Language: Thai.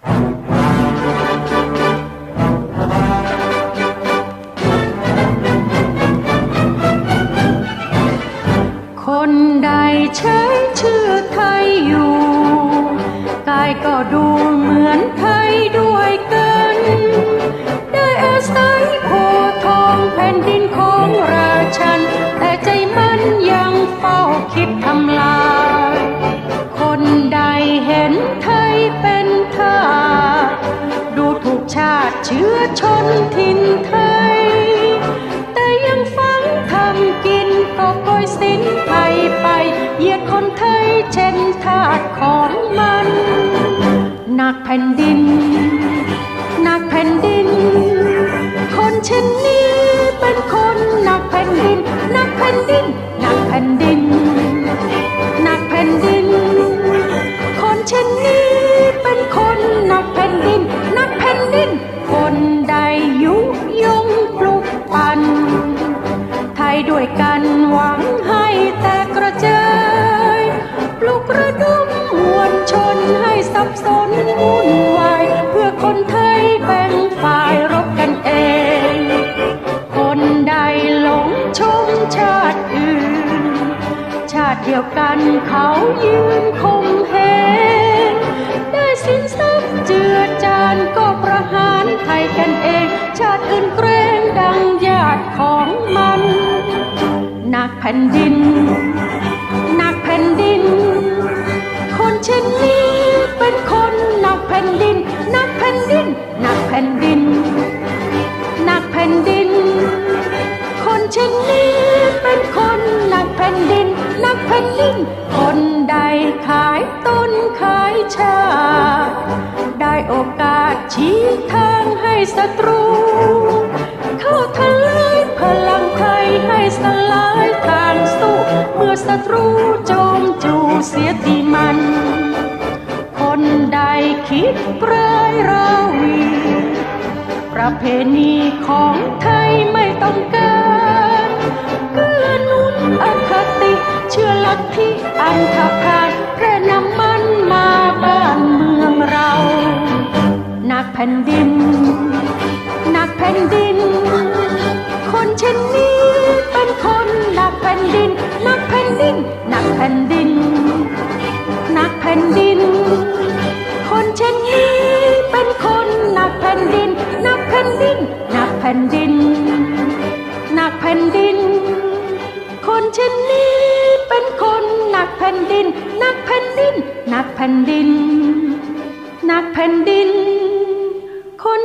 คนใดใช้ชื่อไทยอยู่ กายก็ดู ชื้อชนถิ่นไทย แต่ยังฟังทำกินก็ปล่อยสิ้นไทยไป เหยียดคนไทยเช่นทาสของมันหนักแผ่นดินหนักแผ่นดิน คนเช่นนี้ วยกันหวังให้แตกกระเจายปลุกระดมมวลชนให้สับสนวุ่นวาย เพื่อคนไทยแบ่งฝ่ายรบกันเอง คนใดหลงชมชาติอื่น ชาติเดียวกันเขายืนคมเหงได้สินทรัพย์เจือจานก็ประหารไทยกันเอง ชาติอื่นกร กแผ่นดิน หนักแผ่นดิน คนเช่นนี้เป็นคนหนักแผ่นดิน หนักแผ่นดิน หนักแผ่นดิน หนักแผ่นดิน คนเช่นนี้เป็นคนหนักแผ่นดิน หนักแผ่นดิน คนใดขายต้นขายชาติได้โอกาสชี้ทางให้ศัตรู เข้าทลายพลั ศัตรูโจมจู่เสียทีมัน คนใดคิดร้ายราวี ประเพณีของไทยไม่ต้องการเกื้อหนุนอคติ เชื่อลัทธิอันธพาลแพร่นำมันมาบ้านเมืองเรา นักแผ่นดิน นักแผ่นดิน ดินหนักแผ่นดิน หนักแผ่นดิน คนเช่นนี้เป็นคนหนักแผ่นดิน หนักแผ่นดิน หนักแผ่นดิน หนักแผ่นดิน คน